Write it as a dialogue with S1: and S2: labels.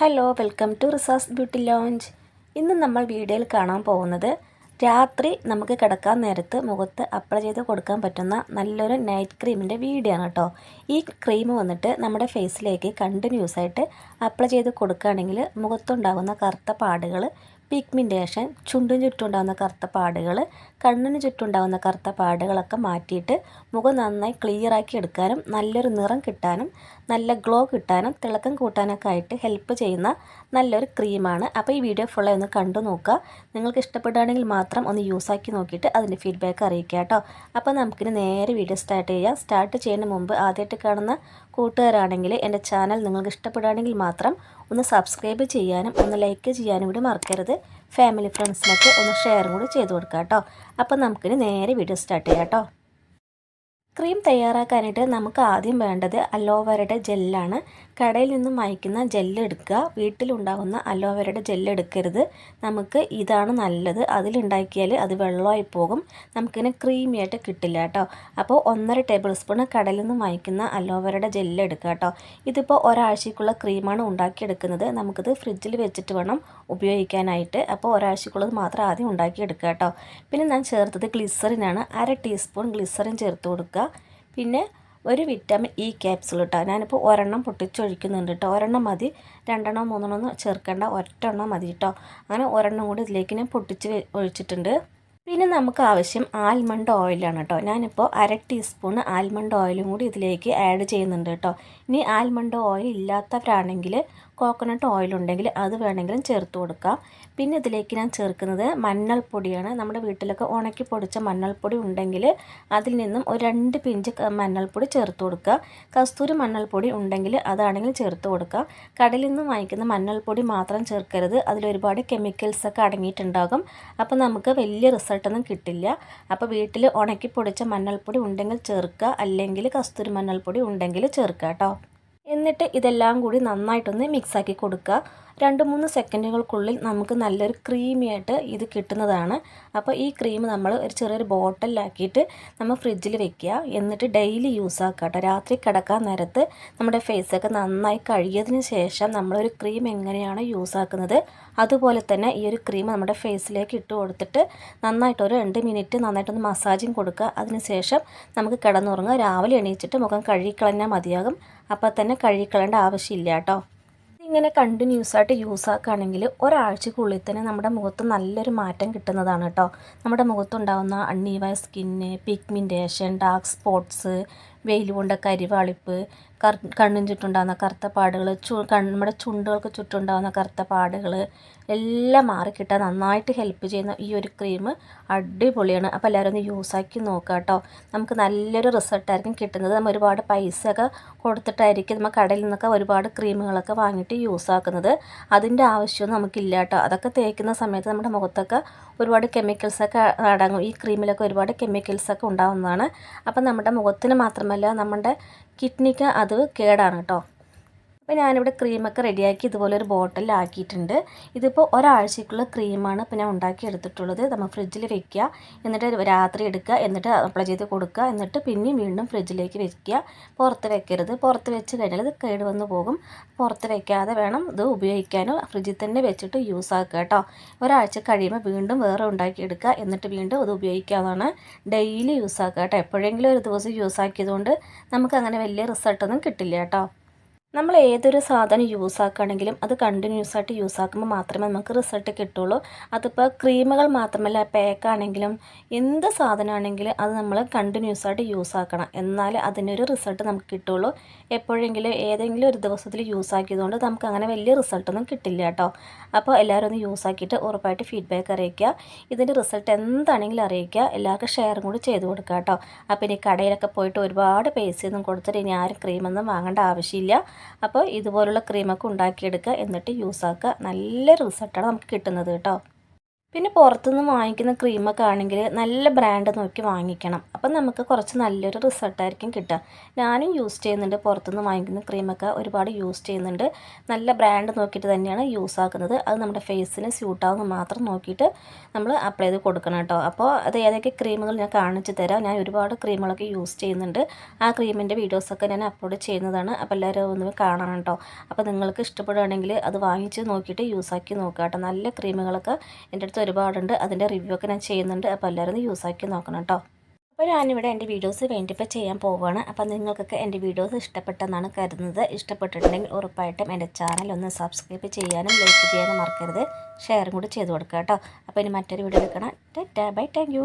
S1: Hello welcome to റിസാസ് beauty lounge. ഇന്ന് നമ്മൾ വീഡിയോയിൽ കാണാൻ പോകുന്നത് രാത്രി നമുക്ക് കിടക്കാൻ നേരത്ത് മുഖത്ത് അപ്ലൈ ചെയ്ത് കൊടുക്കാൻ പറ്റുന്ന നല്ലൊരു നൈറ്റ് ക്രീമിന്റെ വീഡിയോ ആണ് കേട്ടോ. ഈ ക്രീം വന്നിട്ട് നമ്മുടെ ഫേസിലേക്ക് കണ്ടിന്യൂസ് ആയിട്ട് അപ്ലൈ ചെയ്ത് കൊടുക്കുകയാണെങ്കിൽ മുഖത്തുണ്ടാകുന്ന കറുത്ത പാടുകൾ പിഗ്മെന്റേഷൻ ചുണ്ടിന് ചുറ്റുണ്ടാകുന്ന കറുത്ത പാടുകൾ കണ്ണിന് ചുറ്റുണ്ടാകുന്ന കറുത്ത പാടുകളൊക്കെ മാറ്റിയിട്ട് മുഖം നന്നായി ക്ലിയറാക്കി എടുക്കാനും നല്ലൊരു നിറം കിട്ടാനും നല്ല ഗ്ലോ കിട്ടാനും തിളക്കം കൂട്ടാനൊക്കെ ആയിട്ട് ഹെൽപ്പ് ചെയ്യുന്ന നല്ലൊരു ക്രീമാണ് അപ്പോൾ ഈ വീഡിയോ ഫുള്ളായി ഒന്ന് കണ്ടു നോക്കുക. നിങ്ങൾക്ക് ഇഷ്ടപ്പെടുകയാണെങ്കിൽ മാത്രം ഒന്ന് യൂസാക്കി നോക്കിയിട്ട് അതിന്റെ ഫീഡ്ബാക്ക് അറിയിക്കുക കേട്ടോ അപ്പോൾ നമുക്കിനി നേരെ വീഡിയോ സ്റ്റാർട്ട് ചെയ്യാം. സ്റ്റാർട്ട് ചെയ്യുന്നതിന് മുമ്പ് ആദ്യമായിട്ട് കാണുന്ന കൂട്ടുകാരാണെങ്കിൽ എന്റെ ചാനൽ നിങ്ങൾക്ക് ഇഷ്ടപ്പെടുകയാണെങ്കിൽ മാത്രം ഒന്ന് സബ്സ്ക്രൈബ് ചെയ്യാനും ഒന്ന് ലൈക്ക് ചെയ്യാനും കൂടി മറക്കരുത്. ഫാമിലി ഫ്രണ്ട്സിനൊക്കെ ഒന്ന് ഷെയറും കൂടി ചെയ്ത് കൊടുക്കുക കേട്ടോ അപ്പോൾ നമുക്കിനി നേരെ വീഡിയോ സ്റ്റാർട്ട് ചെയ്യാം കേട്ടോ ക്രീം തയ്യാറാക്കാനായിട്ട് നമുക്ക് ആദ്യം വേണ്ടത് അലോവേരയുടെ ജെല്ലാണ് കടയിൽ നിന്നും വാങ്ങിക്കുന്ന ജെല്ലെടുക്കുക. വീട്ടിലുണ്ടാകുന്ന അലോവേരയുടെ ജെല്ലെടുക്കരുത്. നമുക്ക് ഇതാണ് നല്ലത്. അതിലുണ്ടാക്കിയാൽ അത് വെള്ളമായി പോകും. നമുക്കിങ്ങനെ ക്രീമിയായിട്ട് കിട്ടില്ല കേട്ടോ. അപ്പോൾ ഒന്നര ടേബിൾ സ്പൂൺ കടയിൽ നിന്നും വാങ്ങിക്കുന്ന അലോവേരയുടെ ജെല്ലെടുക്കുക കേട്ടോ. ഇതിപ്പോൾ ഒരാഴ്ചക്കുള്ള ക്രീമാണ് ഉണ്ടാക്കിയെടുക്കുന്നത്. നമുക്കിത് ഫ്രിഡ്ജിൽ വെച്ചിട്ട് വേണം ഉപയോഗിക്കാനായിട്ട്. അപ്പോൾ ഒരാഴ്ചക്കുള്ളത് മാത്രം ആദ്യം ഉണ്ടാക്കിയെടുക്കുക കേട്ടോ. പിന്നെ ഞാൻ ചേർത്തത് ഗ്ലിസറിനാണ്. അര ടീസ്പൂൺ ഗ്ലിസറിൻ ചേർത്ത് കൊടുക്കുക. പിന്നെ ഒരു വിറ്റാമിൻ ഇ ക്യാപ്സുൾ കേട്ടോ ഞാനിപ്പോൾ ഒരെണ്ണം പൊട്ടിച്ചൊഴിക്കുന്നുണ്ട് കേട്ടോ ഒരെണ്ണം മതി. രണ്ടെണ്ണം മൂന്നെണ്ണം ഒന്നും ചേർക്കേണ്ട. ഒറ്റെണ്ണം മതി കേട്ടോ അങ്ങനെ ഒരെണ്ണം കൂടി ഇതിലേക്ക് ഞാൻ പൊട്ടിച്ച് ഒഴിച്ചിട്ടുണ്ട്. പിന്നെ നമുക്ക് ആവശ്യം ആൽമണ്ട് ഓയിലാണ് കേട്ടോ ഞാനിപ്പോൾ അര ടീസ്പൂൺ ആൽമണ്ട് ഓയിലും കൂടി ഇതിലേക്ക് ആഡ് ചെയ്യുന്നുണ്ട് കേട്ടോ ഇനി ആൽമണ്ട് ഓയിൽ ഇല്ലാത്തവരാണെങ്കിൽ കോക്കനട്ട് ഓയിൽ ഉണ്ടെങ്കിൽ അത് വേണമെങ്കിലും ചേർത്ത് കൊടുക്കാം. പിന്നെ ഇതിലേക്ക് ഞാൻ ചേർക്കുന്നത് മഞ്ഞൾപ്പൊടിയാണ്. നമ്മുടെ വീട്ടിലൊക്കെ ഉണക്കി പൊടിച്ച മഞ്ഞൾപ്പൊടി ഉണ്ടെങ്കിൽ അതിൽ നിന്നും ഒരു രണ്ട് പിഞ്ച് മഞ്ഞൾപ്പൊടി ചേർത്ത് കൊടുക്കുക. കസ്തൂരി മഞ്ഞൾപ്പൊടി ഉണ്ടെങ്കിൽ അതാണെങ്കിൽ ചേർത്ത് കൊടുക്കുക. കടലിൽ നിന്ന് വാങ്ങിക്കുന്ന മഞ്ഞൾപ്പൊടി മാത്രം ചേർക്കരുത്. അതിലൊരുപാട് കെമിക്കൽസൊക്കെ അടങ്ങിയിട്ടുണ്ടാകും. അപ്പോൾ നമുക്ക് വലിയ റിസൾട്ടൊന്നും കിട്ടില്ല. അപ്പോൾ വീട്ടിൽ ഉണക്കി പൊടിച്ച മഞ്ഞൾപ്പൊടി ഉണ്ടെങ്കിൽ ചേർക്കുക. അല്ലെങ്കിൽ കസ്തൂരി മഞ്ഞൾപ്പൊടി ഉണ്ടെങ്കിൽ ചേർക്കുക കേട്ടോ. എന്നിട്ട് ഇതെല്ലാം കൂടി നന്നായിട്ടൊന്ന് മിക്സാക്കി കൊടുക്കുക. രണ്ട് മൂന്ന് സെക്കൻഡുകൾക്കുള്ളിൽ നമുക്ക് നല്ലൊരു ക്രീമി ആയിട്ട് ഇത് കിട്ടുന്നതാണ്. അപ്പോൾ ഈ ക്രീം നമ്മൾ ഒരു ചെറിയൊരു ബോട്ടിലാക്കിയിട്ട് നമ്മൾ ഫ്രിഡ്ജിൽ വെക്കുക. എന്നിട്ട് ഡെയിലി യൂസ് ആക്കുക കേട്ടോ. രാത്രി കിടക്കാൻ നേരത്ത് നമ്മുടെ ഫേസൊക്കെ നന്നായി കഴുകിയതിന് ശേഷം നമ്മളൊരു ക്രീം എങ്ങനെയാണ് യൂസ് ആക്കുന്നത്. അതുപോലെ തന്നെ ഈ ഒരു ക്രീം നമ്മുടെ ഫേസിലേക്ക് ഇട്ട് കൊടുത്തിട്ട് നന്നായിട്ട് ഒരു രണ്ട് മിനിറ്റ് നന്നായിട്ടൊന്ന് മസാജിങ് കൊടുക്കുക. അതിനുശേഷം നമുക്ക് കിടന്നുറങ്ങുക. രാവിലെ എണീച്ചിട്ട് മുഖം കഴുകിക്കളഞ്ഞാൽ മതിയാകും. അപ്പോൾ തന്നെ കഴുകിക്കളേണ്ട ആവശ്യമില്ല കേട്ടോ. ഇങ്ങനെ കണ്ടിന്യൂസ് ആയിട്ട് യൂസ് ആക്കുകയാണെങ്കിൽ ഒരാഴ്ചക്കുള്ളിൽ തന്നെ നമ്മുടെ മുഖത്ത് നല്ലൊരു മാറ്റം കിട്ടുന്നതാണ് കേട്ടോ. നമ്മുടെ മുഖത്തുണ്ടാകുന്ന അണ്ണീവായ സ്കിന്ന് പിഗ്മെന്റേഷൻ ഡാർക്ക് സ്പോട്ട്സ് വെയിൽ കൊണ്ട കരിവാളിപ്പ് കർ കണ്ണിന് ചുറ്റുണ്ടാകുന്ന കറുത്ത പാടുകൾ ചു നമ്മുടെ ചുണ്ടുകൾക്ക് ചുറ്റുണ്ടാകുന്ന കറുത്ത പാടുകൾ എല്ലാം മാറിക്കിട്ടാൻ നന്നായിട്ട് ഹെൽപ്പ് ചെയ്യുന്ന ഈ ഒരു ക്രീം അടിപൊളിയാണ്. അപ്പോൾ എല്ലാവരും ഒന്ന് യൂസാക്കി നോക്കുക കേട്ടോ. നമുക്ക് നല്ലൊരു റിസൾട്ടായിരിക്കും കിട്ടുന്നത്. നമ്മൾ ഒരുപാട് പൈസയൊക്കെ കൊടുത്തിട്ടായിരിക്കും നമ്മൾ കടയിൽ നിന്നൊക്കെ ഒരുപാട് ക്രീമുകളൊക്കെ വാങ്ങിയിട്ട് യൂസ് ആക്കുന്നത്. അതിന്റെ ആവശ്യമൊന്നും നമുക്കില്ല കേട്ടോ. അതൊക്കെ തേക്കുന്ന സമയത്ത് നമ്മുടെ മുഖത്തൊക്കെ ഒരുപാട് കെമിക്കൽസൊക്കെ അടങ്ങും. ഈ ക്രീമിലൊക്കെ ഒരുപാട് കെമിക്കൽസൊക്കെ ഉണ്ടാകുന്നതാണ് അപ്പം നമ്മുടെ മുഖത്തിന് മാത്രമല്ല നമ്മുടെ കിഡ്നിക്ക് അത് കേടാണ് കേട്ടോ. അപ്പോൾ ഞാനിവിടെ ക്രീമൊക്കെ റെഡിയാക്കി ഇതുപോലെ ഒരു ബോട്ടിലാക്കിയിട്ടുണ്ട്. ഇതിപ്പോൾ ഒരാഴ്ചക്കുള്ള ക്രീമാണ് ഇപ്പോൾ ഞാൻ ഉണ്ടാക്കി എടുത്തിട്ടുള്ളത് നമ്മൾ ഫ്രിഡ്ജിൽ വെക്കുക എന്നിട്ട് രാത്രി എടുക്കുക എന്നിട്ട് അപ്ലൈ ചെയ്ത് കൊടുക്കുക എന്നിട്ട് പിന്നെയും വീണ്ടും ഫ്രിഡ്ജിലേക്ക് വെക്കുക. പുറത്ത് വെക്കരുത്. പുറത്ത് വെച്ച് കഴിഞ്ഞാൽ ഇത് കേട് വന്ന് പോകും. പുറത്ത് വെക്കാതെ വേണം ഇത് ഉപയോഗിക്കാനും. ഫ്രിഡ്ജിൽ തന്നെ വെച്ചിട്ട് യൂസ് ആക്കുക കേട്ടോ. ഒരാഴ്ച കഴിയുമ്പോൾ വീണ്ടും വേറെ ഉണ്ടാക്കി എടുക്കുക എന്നിട്ട് വീണ്ടും അത് ഉപയോഗിക്കാവുന്നതാണ്. ഡെയിലി യൂസ് ആക്കുക കേട്ടോ. എപ്പോഴെങ്കിലും ഒരു ദിവസം യൂസ് ആക്കിയതുകൊണ്ട് നമുക്ക് അങ്ങനെ വലിയ റിസൾട്ടൊന്നും കിട്ടില്ല കേട്ടോ. നമ്മൾ ഏതൊരു സാധനം യൂസ് ആക്കുകയാണെങ്കിലും അത് കണ്ടിന്യൂസ് ആയിട്ട് യൂസ് ആക്കുമ്പോൾ മാത്രമേ നമുക്ക് റിസൾട്ട് കിട്ടുള്ളൂ. അതിപ്പോൾ ക്രീമുകൾ മാത്രമല്ല പാക്കാണെങ്കിലും എന്ത് സാധനമാണെങ്കിലും അത് നമ്മൾ കണ്ടിന്യൂസ് ആയിട്ട് യൂസ് ആക്കണം. എന്നാൽ അതിനൊരു റിസൾട്ട് നമുക്ക് കിട്ടുള്ളൂ. എപ്പോഴെങ്കിലും ഏതെങ്കിലും ഒരു ദിവസത്തിൽ യൂസ് ആക്കിയതുകൊണ്ട് നമുക്ക് അങ്ങനെ വലിയ റിസൾട്ടൊന്നും കിട്ടില്ല കേട്ടോ. അപ്പോൾ എല്ലാവരും ഒന്ന് യൂസ് ആക്കിയിട്ട് ഉറപ്പായിട്ട് ഫീഡ്ബാക്ക് അറിയിക്കുക. ഇതിന്റെ റിസൾട്ട് എന്താണെങ്കിലും അറിയിക്കുക. എല്ലാവർക്കും ഷെയറും കൂടി ചെയ്ത് കൊടുക്കുക കേട്ടോ. അപ്പോൾ ഇനി കടയിലൊക്കെ പോയിട്ട് ഒരുപാട് പൈസയൊന്നും കൊടുത്തിട്ട് ഇനി ആരും ക്രീമൊന്നും വാങ്ങേണ്ട ആവശ്യമില്ല. അപ്പോൾ ഇതുപോലുള്ള ക്രീമൊക്കെ ഉണ്ടാക്കിയെടുക്കുക എന്നിട്ട് യൂസ് ആക്കുക. നല്ല റിസൾട്ടാണ് നമുക്ക് കിട്ടുന്നത് കേട്ടോ. പിന്നെ പുറത്തുനിന്ന് വാങ്ങിക്കുന്ന ക്രീമൊക്കെ ആണെങ്കിൽ നല്ല ബ്രാൻഡ് നോക്കി വാങ്ങിക്കണം. അപ്പം നമുക്ക് കുറച്ച് നല്ലൊരു റിസൾട്ടായിരിക്കും കിട്ടുക. ഞാനും യൂസ് ചെയ്യുന്നുണ്ട്. പുറത്തുനിന്ന് വാങ്ങിക്കുന്ന ക്രീമൊക്കെ ഒരുപാട് യൂസ് ചെയ്യുന്നുണ്ട്. നല്ല ബ്രാൻഡ് നോക്കിയിട്ട് തന്നെയാണ് യൂസ് ആക്കുന്നത്. അത് നമ്മുടെ ഫേസിന് സ്യൂട്ടാവുന്ന മാത്രം നോക്കിയിട്ട് നമ്മൾ അപ്ലൈ ചെയ്ത് കൊടുക്കണം കേട്ടോ. അപ്പോൾ അത് ഏതൊക്കെ ക്രീമുകൾ ഞാൻ കാണിച്ചു തരാം. ഞാൻ ഒരുപാട് ക്രീമുകളൊക്കെ യൂസ് ചെയ്യുന്നുണ്ട്. ആ ക്രീമിന്റെ വീഡിയോസൊക്കെ ഞാൻ അപ്ലോഡ് ചെയ്യുന്നതാണ്. അപ്പോൾ എല്ലാവരും ഒന്ന് കാണണം കേട്ടോ. അപ്പോൾ നിങ്ങൾക്ക് ഇഷ്ടപ്പെടുകയാണെങ്കിൽ അത് വാങ്ങിച്ച് നോക്കിയിട്ട് യൂസ് ആക്കി നോക്കുക കേട്ടോ. നല്ല ക്രീമുകളൊക്കെ എന്റെ അടുത്ത് ഒരുപാടുണ്ട്. അതിന്റെ റിവ്യൂ ഒക്കെ ഞാൻ ചെയ്യുന്നുണ്ട്. അപ്പോൾ എല്ലാവരും യൂസ് ആക്കി നോക്കണം കേട്ടോ അപ്പോൾ ഞാനിവിടെ എന്റെ വീഡിയോസ് വേണ്ടിപ്പോൾ ചെയ്യാൻ പോവുകയാണ് അപ്പോൾ നിങ്ങൾക്കൊക്കെ എന്റെ വീഡിയോസ് ഇഷ്ടപ്പെട്ടെന്നാണ് കരുതുന്നത്. ഇഷ്ടപ്പെട്ടിട്ടുണ്ടെങ്കിൽ ഉറപ്പായിട്ടും എന്റെ ചാനൽ ഒന്ന് സബ്സ്ക്രൈബ് ചെയ്യാനും ലൈക്ക് ചെയ്യാനും മറക്കരുത്. ഷെയറും കൂടി ചെയ്ത് കൊടുക്കുക കേട്ടോ അപ്പോൾ ഇനി മറ്റൊരു വീഡിയോ എടുക്കണം ടാ ബൈ താങ്ക്